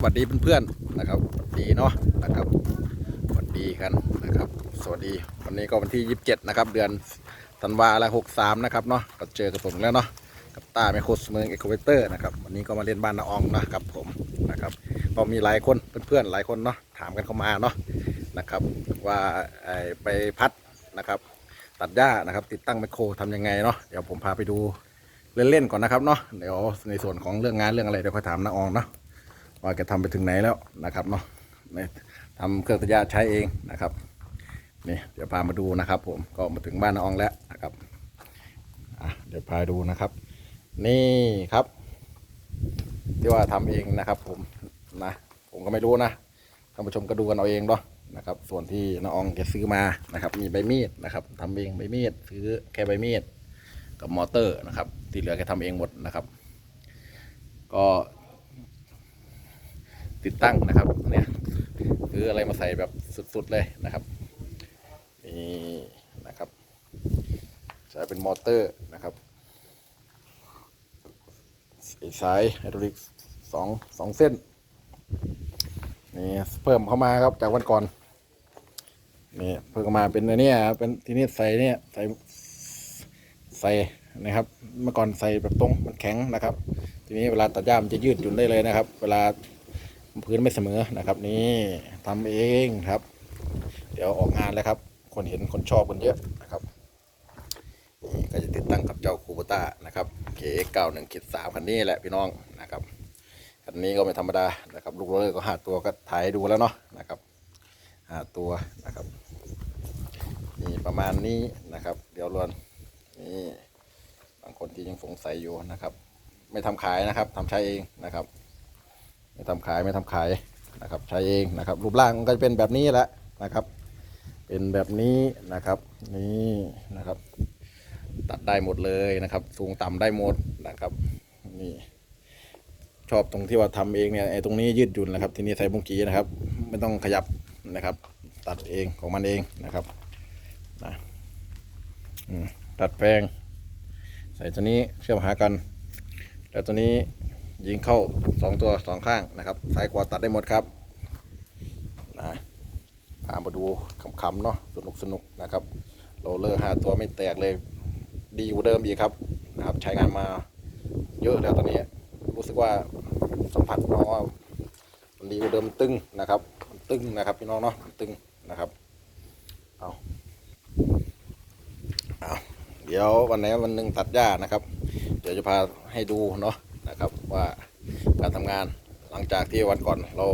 สวัสดีเพื่อนๆนะครับสวัสดีเนาะนะครับสวัสดีกันนะครับ สวัสดีวันนี้ก็วันที่ 27 นะครับ เดือนธันวาละ63นะครับเนาะก็เจอกับผมแล้วเนาะกับตาไมโครสเมืองเอ็กโวเตอร์นะครับวันนี้ก็มาเล่นบ้านนาอองนะครับผมนะครับก็มีหลายคนเพื่อนๆหลายคนเนาะถามกันเข้ามาเนาะนะครับ ว่าไอ้ไปพัดนะครับตัดหญ้านะครับ ติดตั้งไมโครทำยังไงเนาะเดี๋ยวผมพาไปดูเล่นๆก่อนนะครับเนาะเดี๋ยวในส่วนของเรื่องงานเรื่องอะไรเดี๋ยวค่อยถามนาอองเนาะ ว่าแกทำไปถึงไหนแล้วนะครับเนาะนี่ทำเครื่องตัดหญ้าใช้เองนะครับนี่เดี๋ยวพามาดูนะครับผมก็มาถึงบ้านน้อองแล้วนะครับเดี๋ยวพาดูนะครับ นี่ครับ ที่ว่าทำเองนะครับผมนะผมก็ไม่รู้นะท่านผู้ชมก็ดูกันเอาเองเนาะนะครับ ส่วนที่น้อองแกซื้อมานะครับ มีใบมีดนะครับทำเองใบมีดซื้อแค่ใบมีดกับมอเตอร์นะครับ ที่เหลือแกทำเองหมดนะครับ ก็ ติดตั้งนะครับเนี่ยคืออะไรมาใส่แบบสุดๆเลยนะครับนี่นะครับใช้เป็นมอเตอร์นะครับสายไฮดรอลิกสองสองเส้นนี่เพิ่มเข้ามาครับจากวันก่อนนี่เพิ่มเข้ามาเป็นอันเนี้ยครับเป็นทีนี้ใส่เนี่ยใส่ใส่นะครับ เมื่อก่อนใส่แบบตรงมันแข็งนะครับ ทีนี้เวลาตัดหญ้ามันจะยืดหยุ่นได้เลยนะครับ เวลา พื้นไม่เสมอนะครับ นี่ทำเองครับ เดี๋ยวออกงานแล้วครับ คนเห็นคนชอบคนเยอะนะครับนี่ก็จะติดตั้งกับเจ้าคูปต้านะครับ KX91 คิดสามคันนี้แหละพี่น้องนะครับคันนี้ก็ไม่ธรรมดานะครับ ลูกโรเลอร์ก็หาตัวก็ถ่ายดูแล้วเนาะนะครับหาตัวนะครับนี่ประมาณนี้นะครับ เดี๋ยวรวนนี่บางคนที่ยังสงสัยอยู่นะครับ ไม่ทำขายนะครับทำใช้เองนะครับ ไม่ทำขายไม่ทำขายนะครับ ใช้เองนะครับ รูปร่างมันก็จะเป็นแบบนี้แหละนะครับ เป็นแบบนี้นะครับนี่นะครับ ตัดได้หมดเลยนะครับ สูงต่ำได้หมดนะครับนี่ชอบตรงที่ว่าทำเองเนี่ยไอ้ตรงนี้ยืดหยุ่นนะครับ ที่นี่ใส่บุ้งกีนะครับ ไม่ต้องขยับนะครับ ตัดเองของมันเองนะครับนะตัดแปลงใส่ตัวนี้เชื่อมหากัน แล้วตัวนี้ ยิงเข้าสองตัวสองข้างนะครับซ้ายขวาตัดได้หมดครับนะพามาดูคำๆเนาะสนุกสนุกนะครับโรเลอร์ห้าตัวไม่แตกเลยดีกว่าเดิมอีกครับนะครับ ใช้งานมาเยอะแล้วตอนนี้ รู้สึกว่าสัมผัสน้องว่ามันดีกว่าเดิมตึงนะครับ ตึงนะครับพี่น้องเนาะตึงนะครับเอาเอาเดี๋ยววันไหนวันหนึ่งตัดหญ้านะครับ เดี๋ยวจะพาให้ดูเนาะ ว่าการทำงานหลังจากที่วันก่อนเรา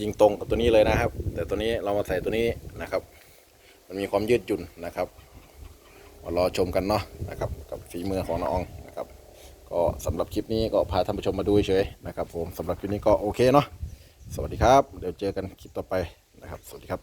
ยิงตรงกับตัวนี้เลยนะครับ แต่ตัวนี้เรามาใส่ตัวนี้นะครับ มันมีความยืดหยุ่นนะครับมารอชมกันเนาะนะครับกับฝีมือของน้องนะครับ ก็สำหรับคลิปนี้ก็พาท่านผู้ชมมาดูเฉยนะครับผมสำหรับคลิปนี้ก็โอเคเนาะสวัสดีครับ เดี๋ยวเจอกันคลิปต่อไปนะครับ สวัสดีครับ